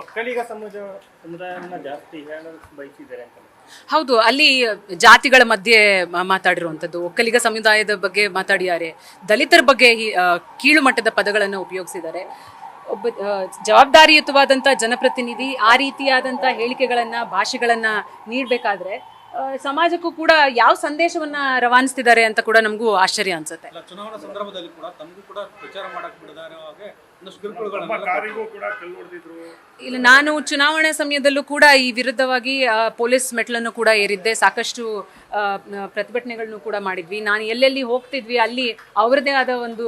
ಒಕ್ಕಲಿಗ ಸಮಾಜ ಸಮುದಾಯವನ್ನ ಜಾಸ್ತಿ ಹೇಳಲು ಬಯಸಿದ್ದಾರೆ ಹೌದು, ಅಲ್ಲಿ ಜಾತಿಗಳ ಮಧ್ಯೆ ಮಾತಾಡಿರುವಂಥದ್ದು, ಒಕ್ಕಲಿಗ ಸಮುದಾಯದ ಬಗ್ಗೆ ಮಾತಾಡಿದ್ದಾರೆ, ದಲಿತರ ಬಗ್ಗೆ ಕೀಳು ಮಟ್ಟದ ಪದಗಳನ್ನು ಉಪಯೋಗಿಸಿದ್ದಾರೆ. ಒಬ್ಬ ಜವಾಬ್ದಾರಿಯುತವಾದಂತಹ ಜನಪ್ರತಿನಿಧಿ ಆ ರೀತಿಯಾದಂಥ ಹೇಳಿಕೆಗಳನ್ನು, ಭಾಷೆಗಳನ್ನು ನೀಡಬೇಕಾದ್ರೆ ಸಮಾಜಕ್ಕೂ ಕೂಡ ಯಾವ ಸಂದೇಶವನ್ನ ರವಾನಿಸ್ತಿದ್ದಾರೆ ಅಂತ ಕೂಡ ನಮಗೂ ಆಶ್ಚರ್ಯ ಅನ್ಸುತ್ತೆ. ಚುನಾವಣಾ ಸಂದರ್ಭದಲ್ಲಿ ಕೂಡ ತಮಗೂ ಕೂಡ ಪ್ರಚಾರ ಮಾಡಕ್ ಬಿಡದಾರ ಹಾಗೆ ಇಲ್ಲ ನಾನು ಚುನಾವಣಾ ಸಮಯದಲ್ಲೂ ಕೂಡ ಈ ವಿರುದ್ಧವಾಗಿ ಪೊಲೀಸ್ ಮೆಟ್ಲನ್ನು ಕೂಡ ಏರಿದ್ದೆ. ಸಾಕಷ್ಟು ಪ್ರತಿಭಟನೆಗಳನ್ನು ಕೂಡ ಮಾಡಿದ್ವಿ. ನಾನು ಎಲ್ಲೆಲ್ಲಿ ಹೋಗ್ತಿದ್ವಿ ಅಲ್ಲಿ ಅವರದೇ ಆದ ಒಂದು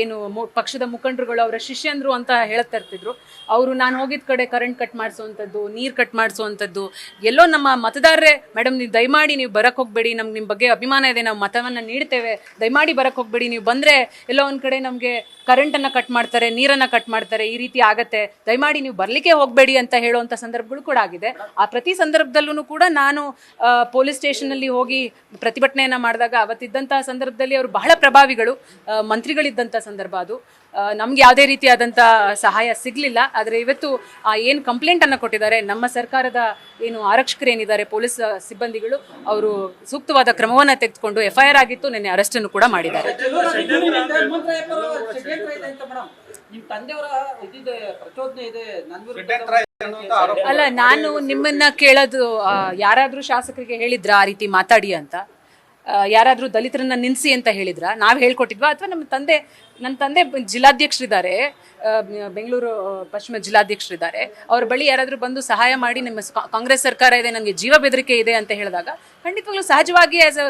ಏನು ಪಕ್ಷದ ಮುಖಂಡರುಗಳು ಅವರ ಶಿಷ್ಯಂದ್ರು ಅಂತ ಹೇಳ್ತಾ ಇರ್ತಿದ್ರು. ಅವರು ನಾನು ಹೋಗಿದ ಕಡೆ ಕರೆಂಟ್ ಕಟ್ ಮಾಡಿಸುವಂಥದ್ದು ನೀರು ಕಟ್ ಮಾಡಿಸುವಂಥದ್ದು ಎಲ್ಲೋ ನಮ್ಮ ಮತದಾರರೇ ಮೇಡಮ್ ನೀವು ದಯಮಾಡಿ ನೀವು ಬರಕ್ಕೆ ಹೋಗಬೇಡಿ ನಮ್ಗೆ ನಿಮ್ಮ ಬಗ್ಗೆ ಅಭಿಮಾನ ಇದೆ ನಾವು ಮತವನ್ನು ನೀಡ್ತೇವೆ. ದಯಮಾಡಿ ಬರಕ್ಕೆ ಹೋಗಬೇಡಿ ನೀವು ಬಂದರೆ ಎಲ್ಲೋ ಒಂದು ಕಡೆ ನಮಗೆ ಕರೆಂಟನ್ನು ಕಟ್ ಮಾಡ್ತಾರೆ ನೀರನ್ನು ಕಟ್ ಮಾಡ್ತಾರೆ ಈ ರೀತಿ ಆಗತ್ತೆ. ದಯಮಾಡಿ ನೀವು ಬರಲಿಕ್ಕೆ ಹೋಗಬೇಡಿ ಅಂತ ಹೇಳುವಂಥ ಸಂದರ್ಭಗಳು ಕೂಡ ಆಗಿದೆ. ಆ ಪ್ರತಿ ಸಂದರ್ಭದಲ್ಲೂ ಕೂಡ ನಾನು ಪೊಲೀಸ್ ಸ್ಟೇಷನಲ್ಲಿ ಹೋಗಿ ಪ್ರತಿಭಟನೆಯನ್ನು ಮಾಡಿದಾಗ ಅವತ್ತಿದ್ದಂಥ ಸಂದರ್ಭದಲ್ಲಿ ಅವರು ಬಹಳ ಪ್ರಭಾವಿಗಳು. ಆ, ಮಂತ್ರಿಗಳಿದ್ದಂಥ ಸಂದರ್ಭ ಅದು. ನಮ್ಗೆ ಯಾವುದೇ ರೀತಿಯಾದಂಥ ಸಹಾಯ ಸಿಗಲಿಲ್ಲ. ಆದರೆ ಇವತ್ತು ಏನು ಕಂಪ್ಲೇಂಟನ್ನು ಕೊಟ್ಟಿದ್ದಾರೆ, ನಮ್ಮ ಸರ್ಕಾರದ ಏನು ಆರಕ್ಷಕರು ಏನಿದ್ದಾರೆ, ಪೊಲೀಸ್ ಸಿಬ್ಬಂದಿಗಳು, ಅವರು ಸೂಕ್ತವಾದ ಕ್ರಮವನ್ನು ತೆಗೆದುಕೊಂಡು ಎಫ್ ಐ ಆರ್ ಆಗಿತ್ತು, ನಿನ್ನೆ ಅರೆಸ್ಟನ್ನು ಕೂಡ ಮಾಡಿದ್ದಾರೆ. ಅಲ್ಲ, ನಾನು ನಿಮ್ಮನ್ನ ಕೇಳೋದು ಯಾರಾದರೂ ಶಾಸಕರಿಗೆ ಹೇಳಿದ್ರ ಆ ರೀತಿ ಮಾತಾಡಿ ಅಂತ? ಯಾರಾದ್ರೂ ದಲಿತರನ್ನ ನಿನ್ಸಿ ಅಂತ ಹೇಳಿದ್ರ? ನಾವು ಹೇಳ್ಕೊಟ್ಟಿದ್ವಾ? ಅಥವಾ ನಮ್ಮ ತಂದೆ ನನ್ನ ತಂದೆ ಜಿಲ್ಲಾಧ್ಯಕ್ಷರಿದ್ದಾರೆ. ಬೆಂಗಳೂರು ಪಶ್ಚಿಮ ಜಿಲ್ಲಾಧ್ಯಕ್ಷರಿದ್ದಾರೆ. ಅವ್ರ ಬಳಿ ಯಾರಾದರೂ ಬಂದು ಸಹಾಯ ಮಾಡಿ ನಿಮ್ಮ ಕಾಂಗ್ರೆಸ್ ಸರ್ಕಾರ ಇದೆ, ನನಗೆ ಜೀವ ಬೆದರಿಕೆ ಇದೆ ಅಂತ ಹೇಳಿದಾಗ, ಖಂಡಿತವಾಗ್ಲೂ ಸಹಜವಾಗಿ ಆಸ್ ಅ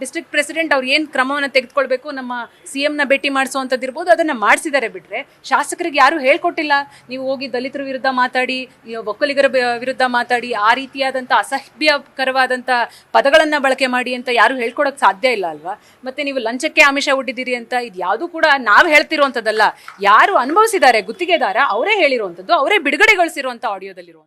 ಡಿಸ್ಟ್ರಿಕ್ಟ್ ಪ್ರೆಸಿಡೆಂಟ್ ಅವ್ರು ಏನು ಕ್ರಮವನ್ನು ತೆಗೆದುಕೊಳ್ಬೇಕು, ನಮ್ಮ ಸಿ ಎಮ್ನ ಭೇಟಿ ಮಾಡಿಸುವಂಥದ್ದು ಇರ್ಬೋದು, ಅದನ್ನು ಮಾಡಿಸಿದ್ದಾರೆ ಬಿಟ್ರೆ, ಶಾಸಕರಿಗೆ ಯಾರು ಹೇಳ್ಕೊಟ್ಟಿಲ್ಲ. ನೀವು ಹೋಗಿ ದಲಿತರ ವಿರುದ್ಧ ಮಾತಾಡಿ ಒಕ್ಕಲಿಗರ ವಿರುದ್ಧ ಮಾತಾಡಿ, ಆ ರೀತಿಯಾದಂಥ ಅಸಹ್ಯಕರವಾದಂಥ ಪದಗಳನ್ನು ಬಳಕೆ ಮಾಡಿ ಅಂತ ಯಾರು ಹೇಳ್ಕೊಡಕ್ಕೆ ಸಾಧ್ಯ ಇಲ್ಲ ಅಲ್ವಾ? ಮತ್ತೆ ನೀವು ಲಂಚಕ್ಕೆ ಆಮಿಷ ಒಡ್ಡಿದ್ದೀರಿ ಅಂತ ಇದು ಯಾವುದು ಕೂಡ ನಾವು ಹೇಳ್ತಿರುವಂಥದ್ದಲ್ಲ ಯಾರು ಅನುಭವಿಸಿದ್ದಾರೆ ಗುತ್ತಿಗೆದಾರ, ಅವರೇ ಹೇಳಿರುವಂಥದ್ದು ಅವರೇ ಬಿಡುಗಡೆಗೊಳಿಸಿರುವಂಥ ಆಡಿಯೋದಲ್ಲಿರುವಂಥದ್ದು